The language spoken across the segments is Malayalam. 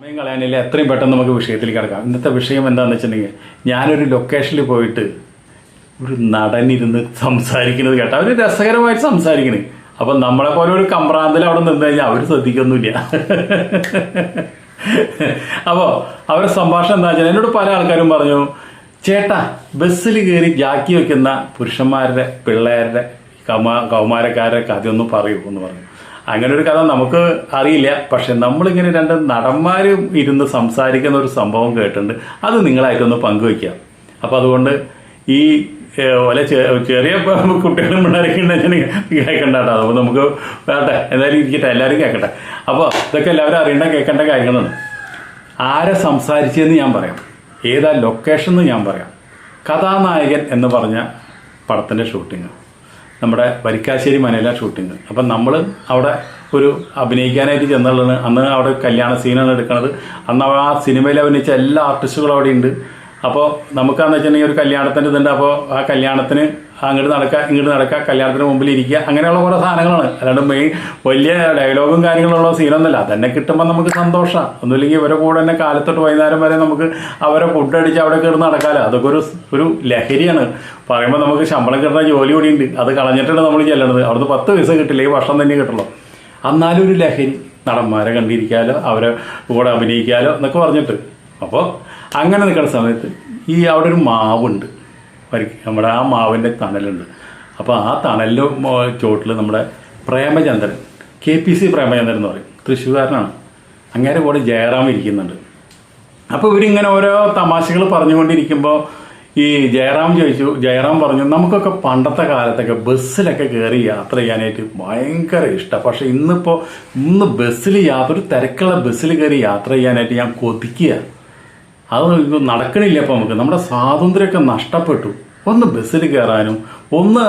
സമയം കളയാനില്ല എത്രയും പെട്ടെന്ന് നമുക്ക് വിഷയത്തിലേക്ക് കിടക്കാം. ഇന്നത്തെ വിഷയം എന്താണെന്ന് വെച്ചിട്ടുണ്ടെങ്കിൽ ഞാനൊരു ലൊക്കേഷനിൽ പോയിട്ട് ഒരു നടനിരുന്ന് സംസാരിക്കുന്നത് കേട്ടോ. അവർ രസകരമായിട്ട് സംസാരിക്കണ്. അപ്പം നമ്മളെ പോലെ ഒരു കമ്പ്രാന്തിൽ അവിടെ നിന്ന് കഴിഞ്ഞാൽ അവർ ശ്രദ്ധിക്കൊന്നുമില്ല. അപ്പോൾ അവരുടെ സംഭാഷണം എന്താ വെച്ചാൽ എന്നോട് പല ആൾക്കാരും പറഞ്ഞു ചേട്ടാ ബസ്സിൽ കയറി ജാക്കി വെക്കുന്ന പുരുഷന്മാരുടെ പിള്ളേരുടെ കൗമാ കൗമാരക്കാരുടെ കഥയൊന്നും പറയൂ എന്ന് പറഞ്ഞു. അങ്ങനെ ഒരു കഥ നമുക്ക് അറിയില്ല. പക്ഷെ നമ്മളിങ്ങനെ രണ്ട് നടന്മാരും ഇരുന്ന് സംസാരിക്കുന്ന ഒരു സംഭവം കേട്ടിട്ടുണ്ട്. അത് നിങ്ങളായിട്ടൊന്ന് പങ്കുവയ്ക്കാം അപ്പോൾ അതുകൊണ്ട് ഈ വല്ല ചെറിയ കുട്ടികളും പിള്ളേരൊക്കെ ഉണ്ടെങ്കിൽ കേൾക്കണ്ട കേട്ടോ. അപ്പോൾ നമുക്ക് വേട്ടെ എന്തായാലും ഇരിക്കട്ടെ. എല്ലാവരും കേൾക്കട്ടെ അപ്പോൾ ഇതൊക്കെ എല്ലാവരും അറിയേണ്ട കേൾക്കേണ്ട കാര്യങ്ങളാണ്. ആരെ സംസാരിച്ചതെന്ന് ഞാൻ പറയാം. ഏതാ ലൊക്കേഷൻ എന്ന് ഞാൻ പറയാം. കഥാനായകൻ എന്ന് പറഞ്ഞ പടത്തിന്റെ ഷൂട്ടിങ് നമ്മുടെ വരിക്കാശ്ശേരി മനയില ഷൂട്ടിങ് അപ്പം നമ്മൾ അവിടെ ഒരു അഭിനയിക്കാനായിട്ട് ചെന്നുള്ളതാണ്. അന്ന് അവിടെ കല്യാണ സീനാണ് എടുക്കുന്നത് അന്ന് ആ സിനിമയിൽ അഭിനയിച്ച എല്ലാ ആർട്ടിസ്റ്റുകളും അവിടെ ഉണ്ട് അപ്പോൾ നമുക്കാന്ന് വെച്ചിട്ടുണ്ടെങ്കിൽ ഒരു കല്യാണത്തിന്റെ ഇതുണ്ട്. അപ്പോൾ ആ കല്യാണത്തിന് അങ്ങോട്ട് നടക്കുക ഇങ്ങോട്ട് നടക്കുക കല്യാണത്തിന് മുമ്പിൽ ഇരിക്കുക. അങ്ങനെയുള്ള കുറേ സാധനങ്ങളാണ്. അല്ലാണ്ട് മെയിൻ വലിയ ഡയലോഗും കാര്യങ്ങളുള്ള സീനൊന്നുമല്ല അതന്നെ കിട്ടുമ്പോൾ നമുക്ക് സന്തോഷമാണ് ഒന്നുമില്ലെങ്കിൽ ഇവരെ കൂടെ തന്നെ കാലത്തൊട്ട് വൈകുന്നേരം വരെ നമുക്ക് അവരെ ഫുഡ് അടിച്ച് അവിടെ കയറി നടക്കാമല്ലോ അതൊക്കെ ഒരു ഒരു ലഹരിയാണ്. പറയുമ്പോൾ നമുക്ക് ശമ്പളം കിട്ടുന്ന ജോലി കൂടിയുണ്ട്. അത് കളഞ്ഞിട്ടാണ് നമ്മൾ ചെല്ലണത്. അവിടുന്ന് പത്ത് പൈസ കിട്ടില്ല. ഈ വർഷം തന്നെ കിട്ടുള്ളൂ എന്നാലും ഒരു ലഹരി നടന്മാരെ കണ്ടിരിക്കാലോ അവരെ കൂടെ അഭിനയിക്കാലോ എന്നൊക്കെ പറഞ്ഞിട്ട്. അപ്പോൾ അങ്ങനെ നിൽക്കുന്ന സമയത്ത് ഈ അവിടെ ഒരു മാവുണ്ട്. വരി നമ്മുടെ ആ മാവിന്റെ തണലുണ്ട്. അപ്പോൾ ആ തണലിന്റെ ചോട്ടിൽ നമ്മുടെ Premachandran K P C Premachandran എന്ന് പറയും. തൃശ്ശൂർകാരനാണ്. അങ്ങേരെ കൂടെ ജയറാം ഇരിക്കുന്നുണ്ട്. അപ്പോൾ ഇവരിങ്ങനെ ഓരോ തമാശകൾ പറഞ്ഞുകൊണ്ടിരിക്കുമ്പോൾ ഈ ജയറാം ചോദിച്ചു ജയറാം പറഞ്ഞു നമുക്കൊക്കെ പണ്ടത്തെ കാലത്തൊക്കെ ബസ്സിലൊക്കെ കയറി യാത്ര ചെയ്യാനായിട്ട് ഭയങ്കര ഇഷ്ടം. പക്ഷേ ഇന്നിപ്പോൾ ഇന്ന് ബസ്സിൽ യാത്ര ഒരു തിരക്കുള്ള ബസ്സിൽ കയറി യാത്ര ചെയ്യാനായിട്ട് ഞാൻ കൊതിക്കുക. അത് നടക്കണില്ല ഇപ്പോൾ നമുക്ക്. നമ്മുടെ സ്വാതന്ത്ര്യമൊക്കെ നഷ്ടപ്പെട്ടു. ഒന്ന് ബസ്സിൽ കയറാനും ഒന്ന്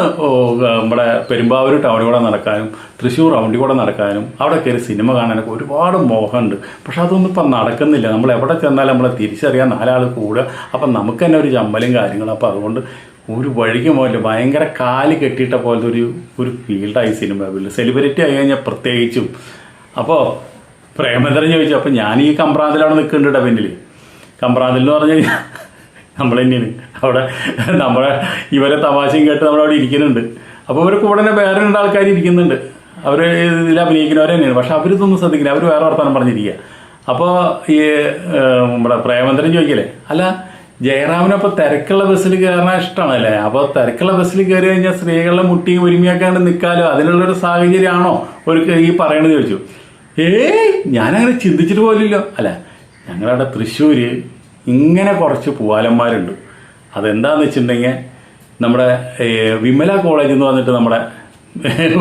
നമ്മുടെ പെരുമ്പാവൂർ ടൗണിലൂടെ നടക്കാനും തൃശ്ശൂർ റൗണ്ടിൽ കൂടെ നടക്കാനും അവിടെ കയറി സിനിമ കാണാനൊക്കെ ഒരുപാട് മോഹമുണ്ട്. പക്ഷെ അതൊന്നും ഇപ്പം നടക്കുന്നില്ല. നമ്മൾ എവിടെ ചെന്നാലും നമ്മളെ തിരിച്ചറിയാൻ നാലാൾ കൂടുക അപ്പം നമുക്ക് തന്നെ ഒരു ചമ്മലും കാര്യങ്ങളും. അപ്പം അതുകൊണ്ട് ഒരു വഴിക്ക് പോലെ ഭയങ്കര കാൽ കെട്ടിയിട്ട പോലത്തെ ഒരു ഒരു ഫീൽഡായി സിനിമ സെലിബ്രിറ്റി ആയി കഴിഞ്ഞാൽ പ്രത്യേകിച്ചും. അപ്പോൾ പ്രേമേന്ദ്രൻ ചോദിച്ചു അപ്പം ഞാൻ ഈ കമ്പ്രാന്തിലാണ് നിൽക്കുന്നുണ്ട് പിന്നിൽ കമ്പ്രാന്തിൽ എന്ന് പറഞ്ഞു കഴിഞ്ഞാൽ നമ്മൾ തന്നെയാണ് അവിടെ നമ്മളെ ഇവരെ തമാശയും കേട്ട് നമ്മളവിടെ ഇരിക്കുന്നുണ്ട്. അപ്പോൾ ഇവർ കൂടെ തന്നെ വേറെ രണ്ട് ആൾക്കാർ ഇരിക്കുന്നുണ്ട്. അവർ ഇതിൽ അഭിനയിക്കുന്നവർ തന്നെയാണ് പക്ഷെ അവരിതൊന്നും ശ്രദ്ധിക്കില്ല. അവർ വേറെ വർത്തമാനം പറഞ്ഞിരിക്കുക. അപ്പോൾ ഈ നമ്മുടെ പ്രേമന്ദ്രൻ ചോദിക്കല്ലേ? അല്ല ജയറാമിനപ്പോൾ തിരക്കുള്ള ബസ്സിൽ കയറാൻ ഇഷ്ടമാണല്ലേ? അപ്പോൾ തിരക്കുള്ള ബസ്സിൽ കയറി കഴിഞ്ഞാൽ സ്ത്രീകളുടെ മുട്ടിയും ഒരുമിയാക്കാണ്ട് നിൽക്കാലോ അതിനുള്ളൊരു സാഹചര്യമാണോ ഒരു ഈ പറയണത് ചോദിച്ചു. ഏയ് ഞാനങ്ങനെ ചിന്തിച്ചിട്ട് പോലില്ലോ അല്ല ഞങ്ങളവിടെ തൃശ്ശൂര് ഇങ്ങനെ കുറച്ച് പൂവാലന്മാരുണ്ട്. അതെന്താന്ന് വെച്ചിട്ടുണ്ടെങ്കിൽ നമ്മുടെ വിമല കോളേജ് എന്ന് പറഞ്ഞിട്ട് നമ്മുടെ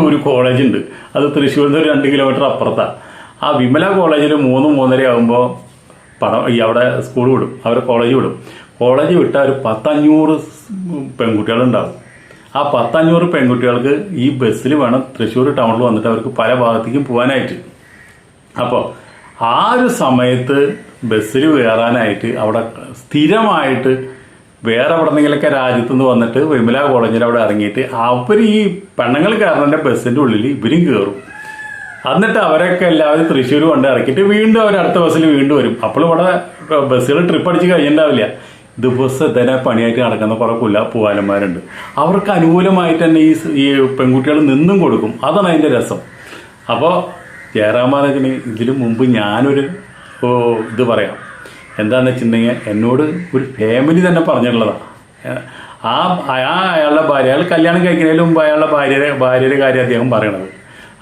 ഒരു കോളേജ് ഉണ്ട് അത് തൃശ്ശൂരിൽ ഒരു രണ്ട് കിലോമീറ്റർ അപ്പുറത്താണ് ആ വിമല കോളേജിൽ മൂന്ന് മൂന്നര ആകുമ്പോൾ പണം ഈ അവിടെ സ്കൂൾ വിടും. അവർ കോളേജ് വിടും. കോളേജ് വിട്ട ഒരു പത്തഞ്ഞൂറ് പെൺകുട്ടികളുണ്ടാവും. ആ പത്തഞ്ഞൂറ് പെൺകുട്ടികൾക്ക് ഈ ബസ്സിൽ വേണം തൃശ്ശൂർ ടൗണിൽ വന്നിട്ട് അവർക്ക് പല ഭാഗത്തേക്കും പോകാനായിട്ട് അപ്പോൾ ആ ഒരു സമയത്ത് ബസ്സിൽ കയറാനായിട്ട് അവിടെ സ്ഥിരമായിട്ട് വേറെ എവിടെന്നെങ്കിലൊക്കെ രാജ്യത്തു നിന്ന് വന്നിട്ട് വിമല കോളേജിൽ അവിടെ ഇറങ്ങിയിട്ട് അവർ ഈ പെണ്ണുങ്ങൾ കയറുന്നതിന്റെ ബസ്സിന്റെ ഉള്ളിൽ ഇവരും കയറും എന്നിട്ട് അവരൊക്കെ എല്ലാവരും തൃശ്ശൂർ കൊണ്ട് ഇറക്കിയിട്ട് വീണ്ടും അവർ അടുത്ത ബസ്സിൽ വീണ്ടും വരും. അപ്പോൾ ഇവിടെ ബസ്സുകൾ ട്രിപ്പ് അടിച്ച് കഴിഞ്ഞിട്ടുണ്ടാവില്ല. ഇത് ബസ് തന്നെ പണിയായിട്ട് നടക്കുന്ന കുറെ കുല്ല പൂവാലന്മാരുണ്ട്. അവർക്ക് അനുകൂലമായിട്ട് തന്നെ ഈ ഈ പെൺകുട്ടികൾ നിന്നും കൊടുക്കും. അതാണ് അതിന്റെ രസം. അപ്പോൾ ജയറാമാരാജന് ഇതിനു മുമ്പ് ഞാനൊരു ഇത് പറയാം. എന്താണെന്ന് വെച്ചിട്ടുണ്ടെങ്കിൽ എന്നോട് ഒരു ഫാമിലി തന്നെ പറഞ്ഞിട്ടുള്ളതാണ് ആ ആ അയാളുടെ ഭാര്യ അയാൾ കല്യാണം കഴിക്കുന്നതിന് മുമ്പ് അയാളുടെ ഭാര്യയുടെ ഭാര്യയുടെ കാര്യം അദ്ദേഹം പറയണത്.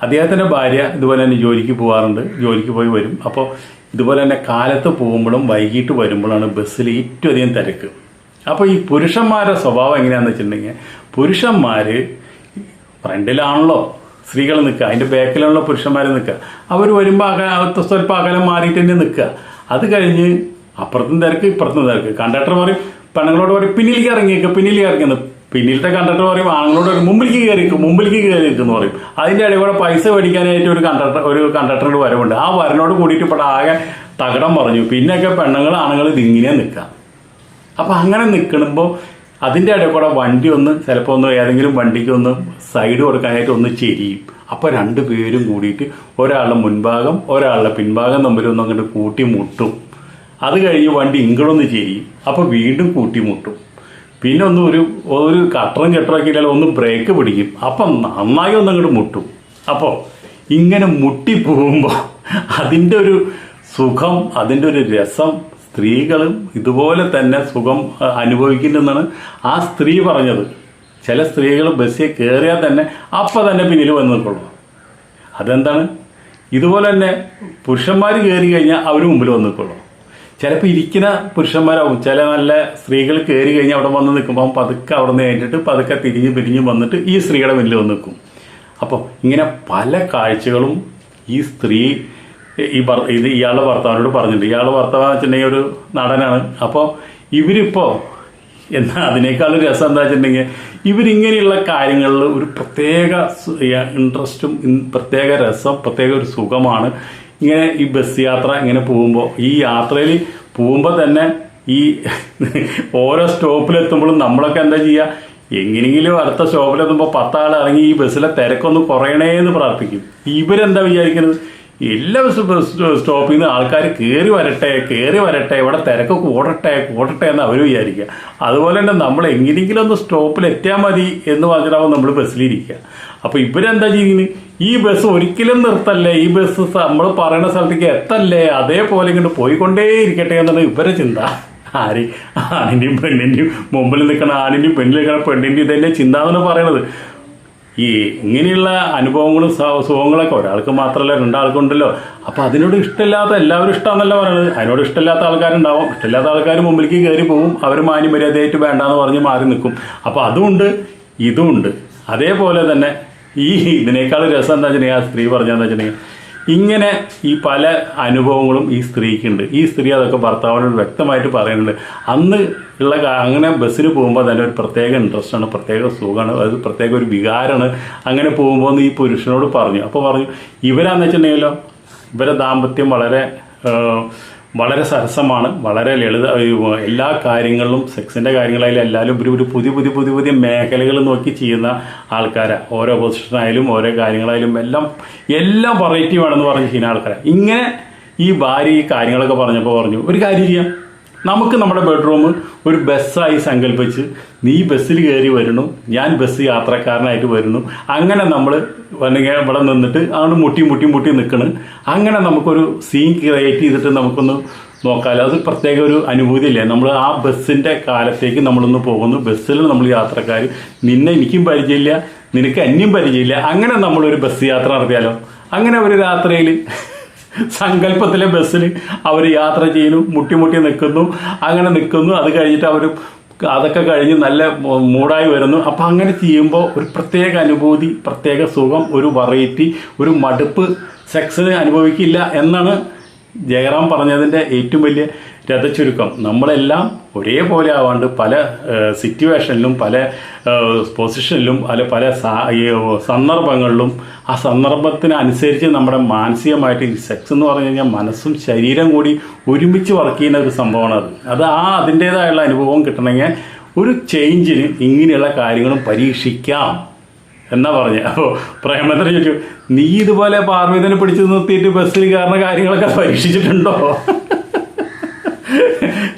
അദ്ദേഹത്തിന്റെ ഭാര്യ ഇതുപോലെ തന്നെ ജോലിക്ക് പോകാറുണ്ട് ജോലിക്ക് പോയി വരും. അപ്പോൾ ഇതുപോലെ തന്നെ കാലത്ത് പോകുമ്പോഴും വൈകിട്ട് വരുമ്പോഴാണ് ബസ്സിൽ ഏറ്റവും അധികം തിരക്ക്. അപ്പോൾ ഈ പുരുഷന്മാരുടെ സ്വഭാവം എങ്ങനെയാണെന്ന് വെച്ചിട്ടുണ്ടെങ്കിൽ പുരുഷന്മാർ ഫ്രണ്ടിലാണല്ലോ. സ്ത്രീകൾ നിൽക്കുക അതിന്റെ ബാക്കിലുള്ള പുരുഷന്മാർ നിൽക്കുക. അവർ വരുമ്പോൾ അക സ്വല്പം അകലം മാറിയിട്ട് തന്നെ നിൽക്കുക. അത് കഴിഞ്ഞ് അപ്പുറത്തും തിരക്ക് ഇപ്പുറത്തും തിരക്ക്. കണ്ടക്ടർ പറയും പെണ്ണുങ്ങളോട് പറയും പിന്നിലേക്ക് ഇറങ്ങിയേക്ക് പിന്നിലേക്ക് ഇറങ്ങിയെന്ന് പിന്നിലത്തെ കണ്ടക്ടർ പറയും ആണുങ്ങളോട് പറയും മുമ്പിലേക്ക് കയറിക്കും മുമ്പിലേക്ക് കയറിക്കും എന്ന് പറയും. അതിന്റെ ഇടയിൽ കൂടെ പൈസ മേടിക്കാനായിട്ട് ഒരു കണ്ടക്ടർ ഒരു കണ്ടക്ടറുടെ വരവുണ്ട്. ആ വരനോട് കൂടിയിട്ട് ഇപ്പോൾ ആകെ തകടം പറഞ്ഞു പിന്നെയൊക്കെ പെണ്ണുങ്ങൾ ആണുങ്ങൾ ഇതിങ്ങനെ നിൽക്കുക. അപ്പം അങ്ങനെ നിൽക്കുമ്പോൾ അതിന്റെ ഇടയിൽ കൂടെ വണ്ടി ഒന്ന് ചിലപ്പോൾ ഒന്ന് ഏതെങ്കിലും വണ്ടിക്ക് ഒന്ന് സൈഡ് കൊടുക്കാനായിട്ട് ഒന്ന് ചെരിയും. അപ്പോൾ രണ്ട് പേരും കൂടിയിട്ട് ഒരാളുടെ മുൻഭാഗം ഒരാളുടെ പിൻഭാഗം തമ്മിൽ ഒന്ന് അങ്ങോട്ട് കൂട്ടിമുട്ടും. അത് കഴിഞ്ഞ് വണ്ടി ഇങ്ങോട്ടൊന്ന് ചെരിയും. അപ്പോൾ വീണ്ടും കൂട്ടിമുട്ടും. പിന്നെ ഒന്ന് ഒരു ഒരു കട്ടറും കെട്ടറൊക്കെ ഇല്ലാതെ ഒന്ന് ബ്രേക്ക് പിടിക്കും. അപ്പം നന്നായി ഒന്ന് അങ്ങോട്ട് മുട്ടും. അപ്പോൾ ഇങ്ങനെ മുട്ടി പോകുമ്പോൾ അതിന്റെ ഒരു സുഖം അതിന്റെ ഒരു രസം സ്ത്രീകളും ഇതുപോലെ തന്നെ സുഖം അഹ്, ആ സ്ത്രീ പറഞ്ഞത്. ചില സ്ത്രീകൾ ബസ്സിൽ കയറിയാൽ തന്നെ അപ്പം തന്നെ പിന്നിൽ വന്ന് നിൽക്കുള്ളൂ. അതെന്താണ്? ഇതുപോലെ തന്നെ പുരുഷന്മാർ കയറി കഴിഞ്ഞാൽ അവർ മുമ്പിൽ വന്ന് നിൽക്കുള്ളൂ. ചിലപ്പോൾ ഇരിക്കുന്ന പുരുഷന്മാരാവും. ചില നല്ല സ്ത്രീകൾ കയറി കഴിഞ്ഞാൽ അവിടെ വന്ന് നിൽക്കുമ്പോൾ പതുക്കെ അവിടെ നിന്ന് കഴിഞ്ഞിട്ട് പതുക്കെ തിരിഞ്ഞ് പിരിഞ്ഞ് വന്നിട്ട് ഈ സ്ത്രീയുടെ മുന്നിൽ വന്ന് നിൽക്കും. അപ്പോൾ ഇങ്ങനെ പല കാഴ്ചകളും ഈ സ്ത്രീ ഈ ഇത് ഇയാളുടെ ഭർത്താവിനോട് പറഞ്ഞിട്ടുണ്ട്. ഇയാളുടെ ഭർത്താവ് വെച്ചിട്ടുണ്ടെങ്കിൽ ഒരു നടനാണ്. അപ്പോൾ ഇവരിപ്പോൾ എന്നാൽ അതിനേക്കാളും രസം എന്താ വെച്ചിട്ടുണ്ടെങ്കിൽ ഇവരിങ്ങനെയുള്ള കാര്യങ്ങളിൽ ഒരു പ്രത്യേക ഇൻട്രസ്റ്റും പ്രത്യേക രസം പ്രത്യേക ഒരു സുഖമാണ്. ഇങ്ങനെ ഈ ബസ് യാത്ര ഇങ്ങനെ പോകുമ്പോൾ ഈ യാത്രയിൽ പോകുമ്പോൾ തന്നെ ഈ ഓരോ സ്റ്റോപ്പിലെത്തുമ്പോഴും നമ്മളൊക്കെ എന്താ ചെയ്യുക എങ്ങനെയെങ്കിലും അടുത്ത സ്റ്റോപ്പിലെത്തുമ്പോൾ പത്താൾ ഇറങ്ങി ഈ ബസ്സിലെ തിരക്കൊന്ന് കുറയണേ എന്ന് പ്രാർത്ഥിക്കും. ഇവരെന്താ വിചാരിക്കുന്നത് എല്ലാ സ്റ്റോപ്പിൽ നിന്ന് ആൾക്കാർ കയറി വരട്ടെ കയറി വരട്ടെ ഇവിടെ തിരക്ക് കൂടട്ടെ കൂടട്ടെ എന്ന് അവർ വിചാരിക്കുക. അതുപോലെ തന്നെ നമ്മൾ എങ്ങനെയെങ്കിലും ഒന്ന് സ്റ്റോപ്പിൽ എത്തിയാൽ മതി എന്ന് പറഞ്ഞിട്ടാവും നമ്മൾ ബസ്സിലിരിക്കുക അപ്പോൾ ഇവരെന്താ ചെയ്യുന്നത്? ഈ ബസ് ഒരിക്കലും നിർത്തല്ലേ? ഈ ബസ് നമ്മൾ പറയുന്ന സ്ഥലത്തേക്ക് എത്തല്ലേ? അതേപോലെ ഇങ്ങോട്ട് പോയിക്കൊണ്ടേ ഇരിക്കട്ടെ എന്നുള്ള ഇവരെ ചിന്ത. ആര്? ആണിന്റെയും പെണ്ണിന്റെയും മുമ്പിൽ നിൽക്കണ ആണിന്റെയും പെണ്ണിൽ നിൽക്കണ പെണ്ണിന്റെയും ഇതല്ലേ ചിന്ത എന്നാണ് പറയണത് ഈ ഇങ്ങനെയുള്ള അനുഭവങ്ങളും സുഖങ്ങളൊക്കെ ഒരാൾക്ക് മാത്രമല്ല രണ്ടാൾക്കുണ്ടല്ലോ. അപ്പോൾ അതിനോട് ഇഷ്ടമില്ലാത്ത എല്ലാവരും ഇഷ്ടമാണെന്നല്ല പറയുന്നത് അതിനോട് ഇഷ്ടമില്ലാത്ത ആൾക്കാരുണ്ടാവും. ഇഷ്ടമില്ലാത്ത ആൾക്കാർ മുമ്പിലേക്ക് കയറി പോകും അവർ മാന്യ മര്യാദയായിട്ട് വേണ്ടാന്ന് പറഞ്ഞ് മാറി നിൽക്കും. അപ്പോൾ അതുമുണ്ട് ഇതുമുണ്ട് അതേപോലെ തന്നെ ഈ ഇതിനേക്കാൾ രസം എന്താ വെച്ചിട്ടുണ്ടെങ്കിൽ ആ സ്ത്രീ പറഞ്ഞതെന്ന് വെച്ചിട്ടുണ്ടെങ്കിൽ ഇങ്ങനെ ഈ പല അനുഭവങ്ങളും ഈ സ്ത്രീക്കുണ്ട്. ഈ സ്ത്രീ അതൊക്കെ ഭർത്താവിനോട് വ്യക്തമായിട്ട് പറയുന്നുണ്ട്. അന്ന് ഉള്ള അങ്ങനെ ബസ്സിൽ പോകുമ്പോൾ തന്നെ ഒരു പ്രത്യേക ഇൻട്രസ്റ്റാണ് പ്രത്യേക സുഖമാണ് അത് പ്രത്യേക ഒരു വികാരമാണ്. അങ്ങനെ പോകുമ്പോൾ ഈ പുരുഷനോട് പറഞ്ഞു. അപ്പോൾ പറഞ്ഞു ഇവരാന്ന് വെച്ചിട്ടുണ്ടെങ്കിലോ? ഇവരെ ദാമ്പത്യം വളരെ വളരെ സരസമാണ് വളരെ ലളിത എല്ലാ കാര്യങ്ങളിലും സെക്സിന്റെ കാര്യങ്ങളായാലും എല്ലാവരും ഒരു ഒരു പുതിയ പുതിയ പുതിയ പുതിയ മേഖലകൾ നോക്കി ചെയ്യുന്ന ആൾക്കാരാണ് ഓരോ പൊസിഷനായാലും ഓരോ കാര്യങ്ങളായാലും എല്ലാം എല്ലാം വെറൈറ്റി വേണമെന്ന് പറഞ്ഞ് ചെയ്യുന്ന ആൾക്കാരാണ് ഇങ്ങനെ ഈ ഭാര്യ ഈ കാര്യങ്ങളൊക്കെ പറഞ്ഞപ്പോൾ പറഞ്ഞു ഒരു കാര്യം ചെയ്യാം. നമുക്ക് നമ്മുടെ ബെഡ്റൂം ഒരു ബസ്സായി സങ്കല്പിച്ച് നീ ബസ്സിൽ കയറി വരുന്നു ഞാൻ ബസ് യാത്രക്കാരനായിട്ട് വരുന്നു. അങ്ങനെ നമ്മൾ അല്ലെങ്കിൽ ഇവിടെ നിന്നിട്ട് അങ്ങോട്ട് മുട്ടി മുട്ടി മുട്ടി നിൽക്കണ് അങ്ങനെ നമുക്കൊരു സീൻ ക്രിയേറ്റ് ചെയ്തിട്ട് നമുക്കൊന്ന് നോക്കാമല്ലോ അത് പ്രത്യേക ഒരു അനുഭൂതിയില്ലേ? നമ്മൾ ആ ബസ്സിന്റെ കാലത്തേക്ക് നമ്മളൊന്ന് പോകുന്നു. ബസ്സിൽ നമ്മൾ യാത്രക്കാർ നിന്നെ എനിക്കും പരിചയമില്ല നിനക്ക് അന്യം പരിചയമില്ല. അങ്ങനെ നമ്മളൊരു ബസ് യാത്ര നടത്തിയാലോ? അങ്ങനെ ഒരു രാത്രിയിൽ സങ്കല്പത്തിലെ ബസ്സിൽ അവർ യാത്ര ചെയ്യുന്നു മുട്ടി മുട്ടി നിൽക്കുന്നു. അങ്ങനെ നിൽക്കുന്നു. അത് കഴിഞ്ഞിട്ട് അവർ അതൊക്കെ കഴിഞ്ഞ് നല്ല മൂടായി വരുന്നു. അപ്പം അങ്ങനെ ചെയ്യുമ്പോൾ ഒരു പ്രത്യേക അനുഭൂതി പ്രത്യേക സുഖം ഒരു വെറൈറ്റി ഒരു മടുപ്പ് സെക്സിന് അനുഭവിക്കില്ല എന്നാണ് ജയറാം പറഞ്ഞതിന്റെ ഏറ്റവും വലിയ രഥചുരുക്കം നമ്മളെല്ലാം ഒരേപോലെ ആവാണ്ട് പല സിറ്റുവേഷനിലും പല പൊസിഷനിലും അല്ല പല സന്ദർഭങ്ങളിലും ആ സന്ദർഭത്തിനനുസരിച്ച് നമ്മുടെ മാനസികമായിട്ട് സെക്സ് എന്ന് പറഞ്ഞു കഴിഞ്ഞാൽ മനസ്സും ശരീരം കൂടി ഒരുമിച്ച് വർക്ക് ചെയ്യുന്ന ഒരു സംഭവമാണ് അത്. അത് ആ അതിന്റേതായുള്ള അനുഭവം കിട്ടണമെങ്കിൽ ഒരു ചേഞ്ചിന് ഇങ്ങനെയുള്ള കാര്യങ്ങളും പരീക്ഷിക്കാം എന്നാ പറഞ്ഞ. അപ്പോൾ പ്രേമത്തിന് ചോദിച്ചു നീ ഇതുപോലെ പാർവീതനെ പിടിച്ചു നിർത്തിയിട്ട് ബസ്സിൽ കയറുന്ന കാര്യങ്ങളൊക്കെ പരീക്ഷിച്ചിട്ടുണ്ടോ?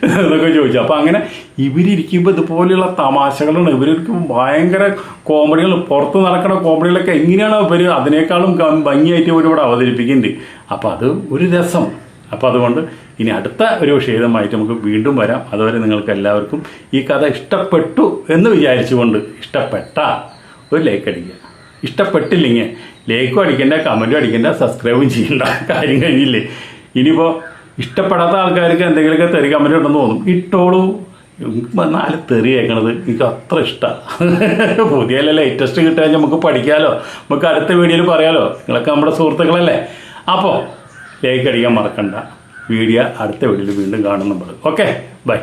എന്നൊക്കെ ചോദിച്ചു. അപ്പം അങ്ങനെ ഇവരിയ്ക്കുമ്പോൾ ഇതുപോലെയുള്ള തമാശകളാണ്. ഇവർക്ക് ഭയങ്കര കോമഡികൾ പുറത്ത് നടക്കുന്ന കോമഡികളൊക്കെ എങ്ങനെയാണ് ഇവർ അതിനേക്കാളും ഭംഗിയായിട്ട് ഇവരിവിടെ അവതരിപ്പിക്കുന്നുണ്ട്. അപ്പൊ അത് ഒരു രസം. അപ്പോൾ അതുകൊണ്ട് ഇനി അടുത്ത ഒരു വിഷയമായിട്ട് നമുക്ക് വീണ്ടും വരാം. അതുവരെ നിങ്ങൾക്ക് എല്ലാവർക്കും ഈ കഥ ഇഷ്ടപ്പെട്ടു എന്ന് വിചാരിച്ചുകൊണ്ട് ഇഷ്ടപ്പെട്ട ഒരു ലൈക്ക് അടിക്കുക. ഇഷ്ടപ്പെട്ടില്ലെങ്കിൽ ലൈക്കും അടിക്കേണ്ട കമന്റും അടിക്കേണ്ട സബ്സ്ക്രൈബും ചെയ്യേണ്ട. കാര്യം കഴിഞ്ഞില്ലേ? ഇനിയിപ്പോൾ ഇഷ്ടപ്പെടാത്ത ആൾക്കാർക്ക് എന്തെങ്കിലുമൊക്കെ തെറി കമന്റ് ഉണ്ടെന്ന് തോന്നും. ഇട്ടോളൂ. നാല് തെറി കേൾക്കണത് എനിക്ക് അത്ര ഇഷ്ടമാണ് പുതിയ ലേറ്റസ്റ്റ് കിട്ടാൻ നമുക്ക് പഠിക്കാമല്ലോ നമുക്ക് അടുത്ത വീഡിയോയിൽ പറയാലോ. നിങ്ങളൊക്കെ നമ്മുടെ സുഹൃത്തുക്കളല്ലേ. അപ്പോൾ ലൈക്ക് അടിക്കാൻ മറക്കണ്ട. വീഡിയോ അടുത്ത വീഡിയോയിൽ വീണ്ടും കാണും നമ്മൾ ഓക്കെ ബൈ